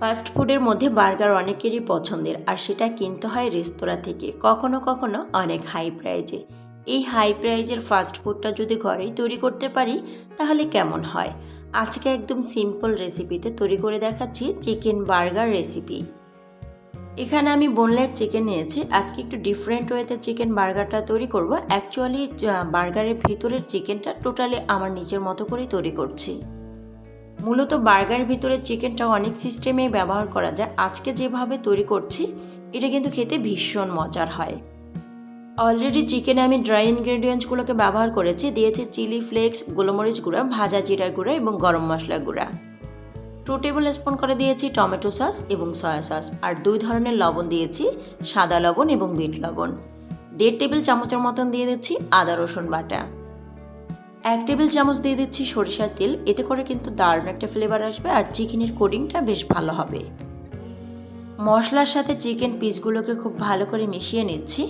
Fast ফুডের মধ্যে burger অনেকেরই পছন্দের, আর সেটা কিনতে হয় রেস্তোরাঁ থেকে, কখনো কখনো অনেক হাই প্রাইজে এই হাই প্রাইজের ফাস্ট ফুডটা যদি ঘরেই তৈরি করতে পারি, তাহলে কেমন হয়? আজকে একদম সিম্পল রেসিপিতে তৈরি করে দেখাচ্ছি চিকেন বার্গার রেসিপি এখানে আমি বোনলেস চিকেন নিয়েছি। আজকে একটু ডিফারেন্ট ওয়েতে চিকেন বার্গারটা তৈরি করব। অ্যাকচুয়ালি বার্গারের ভিতরের চিকেনটা টোটালি আমার নিজের মতো করেই তৈরি করছি। মূলত বার্গারের ভিতরে চিকেনটা অনেক সিস্টেমে ব্যবহার করা যায়। আজকে যেভাবে তৈরি করছি, এটা কিন্তু খেতে ভীষণ মজার হয়। অলরেডি চিকেনে আমি ড্রাই ইনগ্রেডিয়েন্টসগুলোকে ব্যবহার করেছি। দিয়েছি চিলি ফ্লেক্স গোলমরিচ গুঁড়া, ভাজা জিরা গুঁড়া এবং গরম মশলা গুঁড়া। টু টেবিল স্পুন করে দিয়েছি টমেটো সস এবং সয়া সস আর দুই ধরনের লবণ দিয়েছি, সাদা লবণ এবং বিট লবণ। দেড় টেবিল চামচের মতন দিয়ে দিচ্ছি আদা রসুন বাটা। এক টেবিল চামচ দিয়ে দিচ্ছি সরিষার তেল, এতে করে কিন্তু দারুণ একটা ফ্লেভার আসবে আর চিকেনের কোডিংটা বেশ ভালো হবে। মশলার সাথে চিকেন পিসগুলোকে খুব ভালো করে মিশিয়ে নিচ্ছি।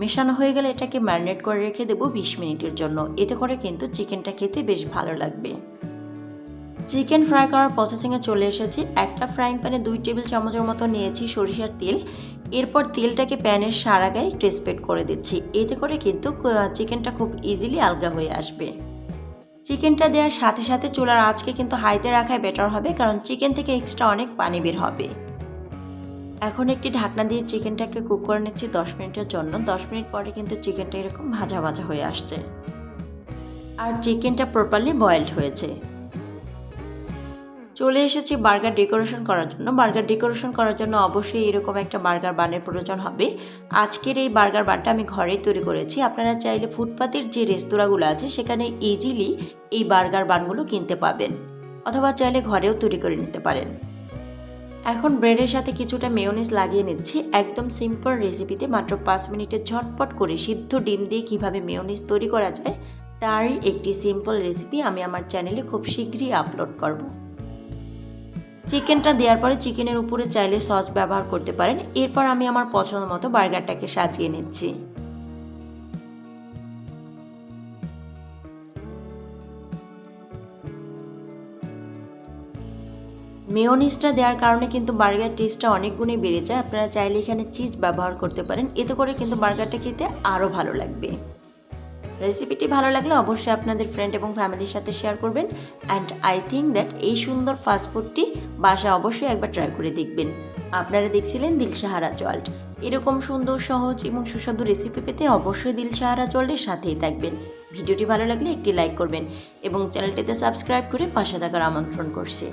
মেশানো হয়ে গেলে এটাকে ম্যারিনেট করে রেখে দেবো বিশ মিনিটের জন্য। এতে করে কিন্তু চিকেনটা খেতে বেশ ভালো লাগবে। চিকেন ফ্রাই করার প্রসেসিংয়ে চলে এসেছি। একটা ফ্রাইং প্যানে দুই টেবিল চামচের মতো নিয়েছি সরিষার তেল। এরপর তেলটাকে প্যানের সারা গায়ে একটু করে দিচ্ছি। এতে করে কিন্তু চিকেনটা খুব ইজিলি আলগা হয়ে আসবে। চিকেনটা দেওয়ার সাথে সাথে চুলার আঁচকে কিন্তু হাইতে রাখাই বেটার হবে, কারণ চিকেন থেকে এক্সট্রা অনেক পানি বের হবে। এখন একটি ঢাকনা দিয়ে চিকেনটাকে কুক করে নিচ্ছি দশ মিনিটের জন্য। দশ মিনিট পরে কিন্তু চিকেনটা এরকম ভাজা ভাজা হয়ে আসছে। আর চিকেনটা প্রপারলি বয়েলড হয়েছে। চলে এসেছি বার্গার ডেকোরেশন করার জন্য। বার্গার ডেকোরেশন করার জন্য অবশ্যই এরকম একটা বার্গার বানের প্রয়োজন হবে। আজকের এই বার্গার বানটা আমি ঘরেই তৈরি করেছি। আপনারা চাইলে ফুটপাতের যে রেস্তোরাঁগুলো আছে, সেখানে ইজিলি এই বার্গার বানগুলো কিনতে পাবেন। অথবা চাইলে ঘরেও তৈরি করে নিতে পারেন। এখন ব্রেডের সাথে কিছুটা মেয়োনিজ লাগিয়ে নিচ্ছি। একদম সিম্পল রেসিপিতে মাত্র পাঁচ মিনিটে ঝটপট করে সিদ্ধ ডিম দিয়ে কীভাবে মেয়োনিজ তৈরি করা যায়, তারই একটি সিম্পল রেসিপি আমি আমার চ্যানেলে খুব শীঘ্রই আপলোড করব। চিকেনটা দেওয়ার পরে চিকেনের উপরে চাইলে সস ব্যবহার করতে পারেন। এরপর আমি আমার পছন্দ মতো বার্গারটাকে সাজিয়ে নিচ্ছি। মেয়োনিজটা দেওয়ার কারণে কিন্তু বার্গার টেস্টটা অনেক গুণে বেড়ে যায়। আপনারা চাইলে এখানে চিজ ব্যবহার করতে পারেন। এতে করে কিন্তু বার্গারটা খেতে আরও ভালো লাগবে। রেসিপিটি ভালো লাগলে অবশ্যই আপনাদের ফ্রেন্ড এবং ফ্যামিলির সাথে শেয়ার করবেন অ্যান্ড আই থিঙ্ক দ্যাট এই সুন্দর ফাস্টফুডটি বাসা অবশ্যই একবার ট্রাই করে দেখবেন। আপনারা দেখছিলেন দিলশাহারা চল্ট এরকম সুন্দর, সহজ এবং সুস্বাদু রেসিপি পেতে অবশ্যই দিলশাহারা চল্টের সাথেই থাকবেন। ভিডিওটি ভালো লাগলে একটি লাইক করবেন এবং চ্যানেলটিতে সাবস্ক্রাইব করে পাশে থাকার আমন্ত্রণ করছি।